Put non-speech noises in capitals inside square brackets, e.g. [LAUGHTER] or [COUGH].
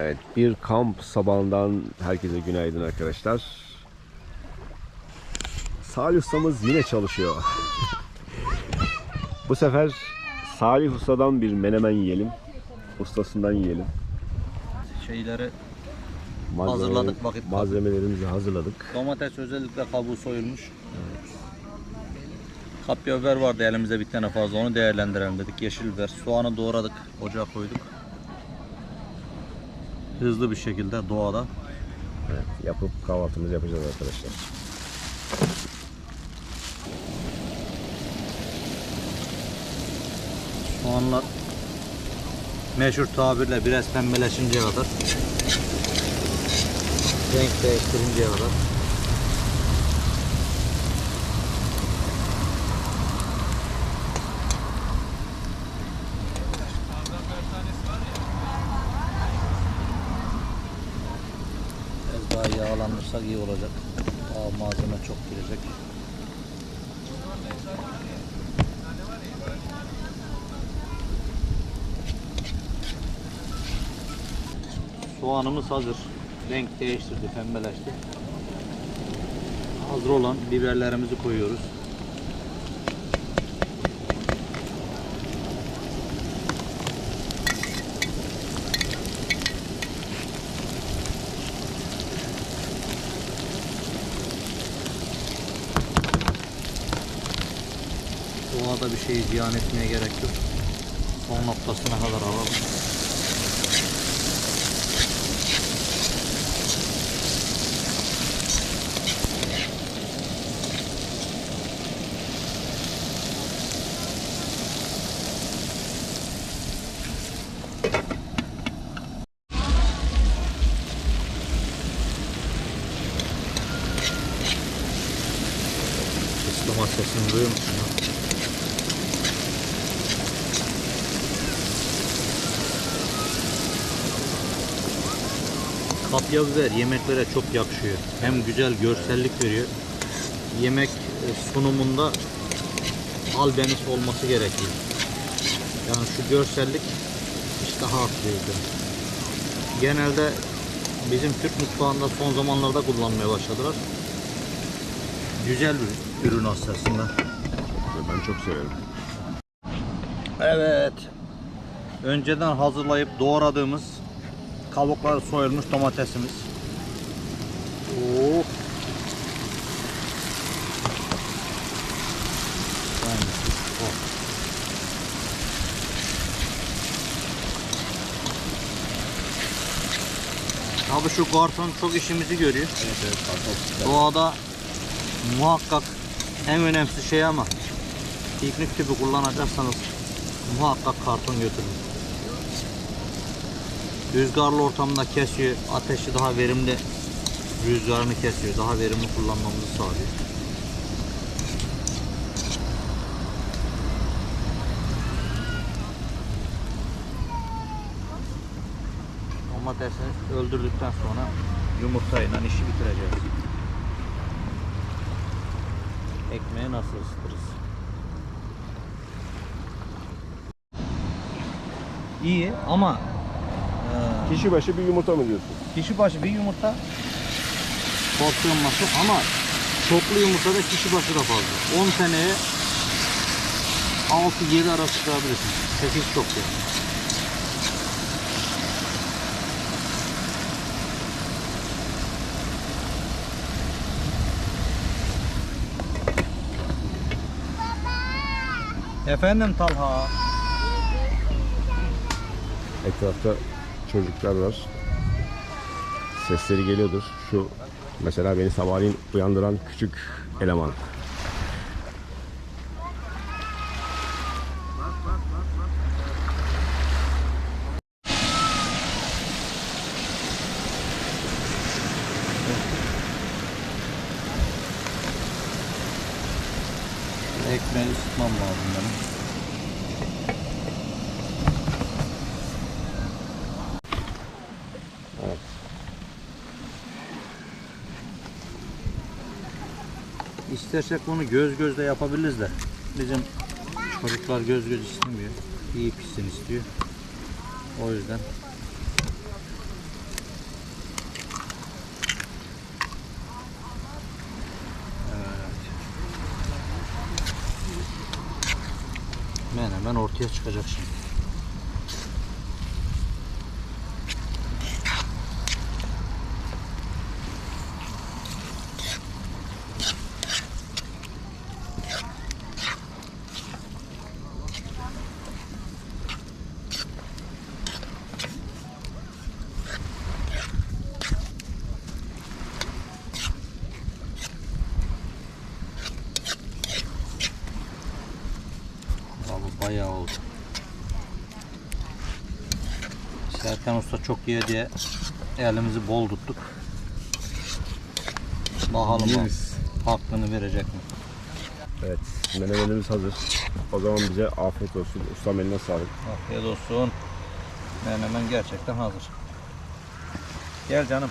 Evet, bir kamp sabahından herkese günaydın arkadaşlar. Salih ustamız yine çalışıyor. [LAUGHS] Bu sefer Salih ustadan bir menemen yiyelim. Ustasından yiyelim. Şeyleri Malzeme- Hazırladık vakit. Malzemelerimizi hazırladık. domates özellikle kabuğu soyulmuş. Kapya biber vardı elimizde bir tane fazla onu değerlendirelim dedik. Yeşil biber, soğanı doğradık, ocağa koyduk. Hızlı bir şekilde doğada. Evet, yapıp kahvaltımızı yapacağız arkadaşlar. Soğanlar meşhur tabirle biraz pembeleşinceye kadar renk değiştirinceye kadar Biraz yağlandırsak iyi olacak. Daha malzeme çok girecek. Soğanımız hazır. Renk değiştirdi, pembeleşti. Hazır olan biberlerimizi koyuyoruz. Doğada bir şeyi ziyan etmeye gerek yok. Son noktasına kadar alalım. Islama sesini duyuyor musun? Kapya biber yemeklere çok yakışıyor. Hem güzel görsellik veriyor. Yemek e, sunumunda albenisi olması gerekiyor. Yani şu görsellik iştahı artırıyor. Genelde bizim Türk mutfağında son zamanlarda kullanmaya başladılar. Güzel bir ürün aslında. Ben çok severim. Evet. Önceden hazırlayıp doğradığımız kabukları soyulmuş domatesimiz. Oo. Hangisi? O. Abi şu karton çok işimizi görüyor. Evet, evet, kartof. Doğada muhakkak en önemli şey ama piknik tüpü kullanacaksanız muhakkak karton götürün. Rüzgarlı ortamda kesiyor, ateşi daha verimli rüzgarını kesiyor, daha verimli kullanmamızı sağlıyor. Domatesini öldürdükten sonra yumurtayla işi bitireceğiz. Ekmeği nasıl ısıtırız? İyi ama Kişi başı bir yumurta mı diyorsun? kişi başı bir yumurta porsiyon nasıl ama çoklu yumurtada kişi başı da fazla. 10 seneye 6-7 arası çıkarabilirsin. 8 çok yani. Efendim Talha. Etrafta çocuklar var. Sesleri geliyordur. Şu mesela beni sabahleyin uyandıran küçük eleman. Ekmeği ısıtmam lazım benim. İstersek bunu göz gözle yapabiliriz de. Bizim çocuklar göz göz istemiyor. İyi pişsin istiyor. O yüzden Hemen ortaya çıkacak şimdi. Bayağı oldu. Serkan Usta çok iyi diye elimizi bol tuttuk. Bakalım Yeriz. hakkını verecek mi? Evet, menemenimiz hazır. O zaman bize afiyet olsun. Ustam eline sağlık. Afiyet olsun. Menemen gerçekten hazır. Gel canım.